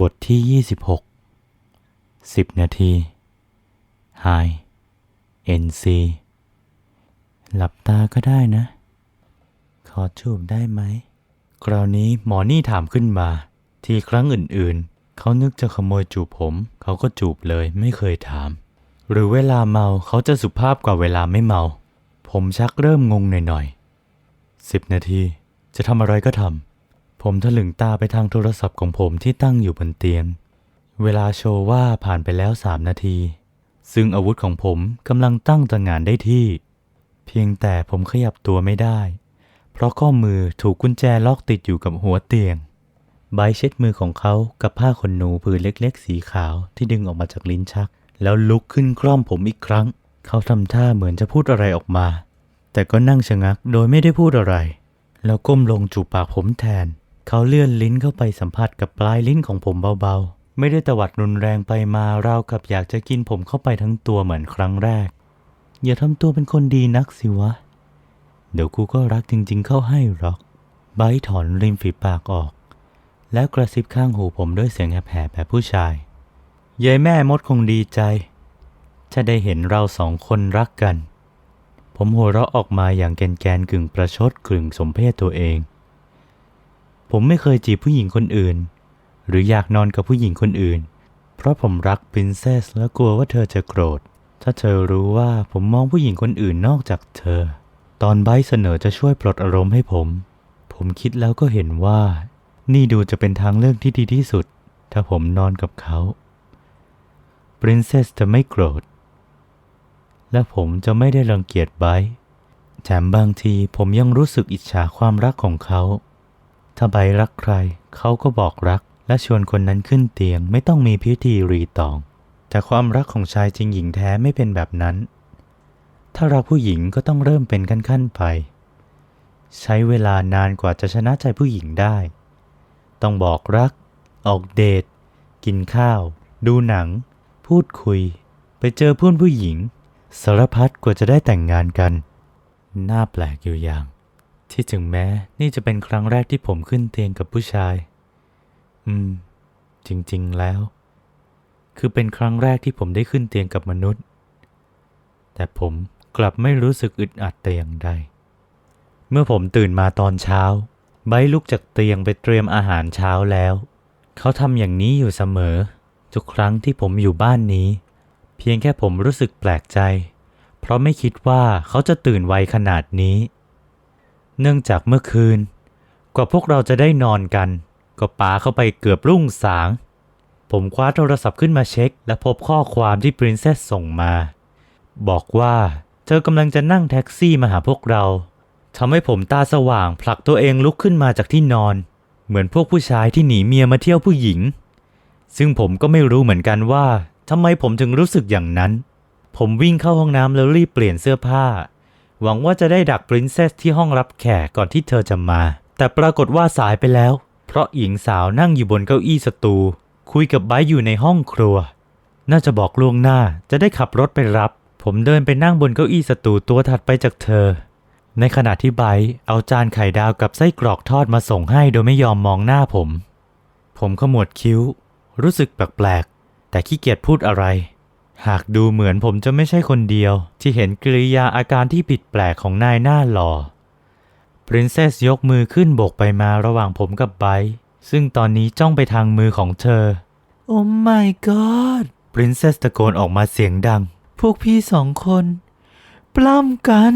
บทที่ 26 10 นาที Hi NC หลับตาก็ได้นะ ขอจูบได้ไหม คราวนี้หมอนี่ถามขึ้นมา ที่ครั้งอื่นๆ เขานึกจะขโมยจูบผม เขาก็จูบเลยไม่เคยถาม หรือเวลาเมาเขาจะสุภาพกว่าเวลาไม่เมา ผมชักเริ่มงงหน่อยๆสิบนาที จะทำอะไรก็ทำ ผมถลึงตาไปทางโทรศัพท์ของผมที่ตั้งอยู่บนเตียง เวลาโชว์ว่าผ่านไปแล้วสามนาที ซึ่งอาวุธของผมกำลังตั้งตระหงานได้ที่ เพียงแต่ผมขยับตัวไม่ได้ เพราะข้อมือถูกกุญแจล็อกติดอยู่กับหัวเตียง ใบเช็ดมือของเขากับผ้าขนหนูผืนเล็กๆ สีขาวที่ดึงออกมาจากลิ้นชัก แล้วลุกขึ้นคล่อมผมอีกครั้ง เขาทำท่าเหมือนจะพูดอะไรออกมา แต่ก็นั่งชะงักโดยไม่ได้พูดอะไร แล้วก้มลงจูบปากผมแทน เขาเลื่อนลิ้นเข้าไปสัมผัสกับปลายลิ้นของผมเบาๆ ไม่ได้ตวัดรุนแรงไปมาราวกับอยากจะกินผมเข้าไปทั้งตัวเหมือนครั้งแรก อย่าทำตัวเป็นคนดีนักสิวะ เดี๋ยวกูก็รักจริงๆเข้าให้หรอก ไบถอนริมฝีปากออก แล้วกระซิบข้างหูผมด้วยเสียงแหบๆแบบผู้ชายยายแม่มดคงดีใจจะได้เห็นเราสองคนรักกัน ผมหัวเราะออกมาอย่างแกนแกนๆกึ่งประชดกึ่งสมเพศตัวเอง ผมไม่เคยจีบผู้หญิงคนอื่น หรืออยากนอนกับผู้หญิงคนอื่น เพราะผมรักปรินเซสและกลัวว่าเธอจะโกรธ ถ้าเธอรู้ว่าผมมองผู้หญิงคนอื่นนอกจากเธอ ตอนไบเสนอจะช่วยปลดอารมณ์ให้ผม ผมคิดแล้วก็เห็นว่า นี่ดูจะเป็นทางเลือกที่ดีที่สุด ถ้าผมนอนกับเขาปรินเซสจะไม่โกรธ และผมจะไม่ได้รังเกียจไบร์แถมบางทีผมยังรู้สึกอิจฉาความรักของเขา ถ้าไบรักใคร เขาก็บอกรัก และชวนคนนั้นขึ้นเตียงไม่ต้องมีพิธีรีตอง แต่ความรักของชายจริงหญิงแท้ไม่เป็นแบบนั้น ถ้ารักผู้หญิงก็ต้องเริ่มเป็นขั้นๆไป ใช้เวลานานกว่าจะชนะใจผู้หญิงได้ ต้องบอกรัก ออกเดท กินข้าว ดูหนัง พูดคุย ไปเจอเพื่อนผู้หญิง สารพัดกว่าจะได้แต่งงานกัน น่าแปลกอยู่อย่าง ที่ถึงแม้นี่จะเป็นครั้งแรกที่ผมขึ้นเตียงกับผู้ชาย อืม จริง ๆ แล้ว คือเป็นครั้งแรกที่ผมได้ขึ้นเตียงกับมนุษย์ แต่ผมกลับไม่รู้สึกอึดอัดแต่อย่างใด เมื่อผมตื่นมาตอนเช้า ไบร์ลุกจากเตียงไปเตรียมอาหารเช้าแล้ว เขาทำอย่างนี้อยู่เสมอ ทุกครั้งที่ผมอยู่บ้านนี้ พียงแค่ผมรู้สึกแปลกใจ เพราะไม่คิดว่าเขาจะตื่นไวขนาดนี้ เนื่องจากเมื่อคืน กว่าพวกเราจะได้นอนกัน ก็ปาเข้าไปเกือบรุ่งสาง ผมคว้าโทรศัพท์ขึ้นมาเช็ค และพบข้อความที่ปรินเซสส่งมา บอกว่าเธอกำลังจะนั่งแท็กซี่มาหาพวกเราทำให้ผมตาสว่างผลักตัวเองลุกขึ้นมาจากที่นอน เหมือนพวกผู้ชายที่หนีเมียมาเที่ยวผู้หญิง ซึ่งผมก็ไม่รู้เหมือนกันว่า ทำไมผมถึงรู้สึกอย่างนั้น ผมวิ่งเข้าห้องน้ำแล้วรีบเปลี่ยนเสื้อผ้า หวังว่าจะได้ดักปรินเซสที่ห้องรับแขกก่อนที่เธอจะมา แต่ปรากฏว่าสายไปแล้ว เพราะหญิงสาวนั่งอยู่บนเก้าอี้สตู คุยกับไบอยู่ในห้องครัว น่าจะบอกล่วงหน้าจะได้ขับรถไปรับ ผมเดินไปนั่งบนเก้าอี้สตูตัวถัดไปจากเธอ ในขณะที่ไบเอาจานไข่ดาวกับไส้กรอกทอดมาส่งให้โดยไม่ยอมมองหน้าผม ผมขมวดคิ้ว รู้สึกแปลก แต่ขี้เกียจพูดอะไร หากดูเหมือนผมจะไม่ใช่คนเดียวที่เห็นกริยาอาการที่ผิดแปลกของนายหน้าหล่อปรินเซสยกมือขึ้นโบกไปมาระหว่างผมกับไบซึ่งตอนนี้จ้องไปทางมือของเธอ โอ้ my god ปรินเซสตะโกนออกมาเสียงดัง พวกพี่สองคน ปล้ำกัน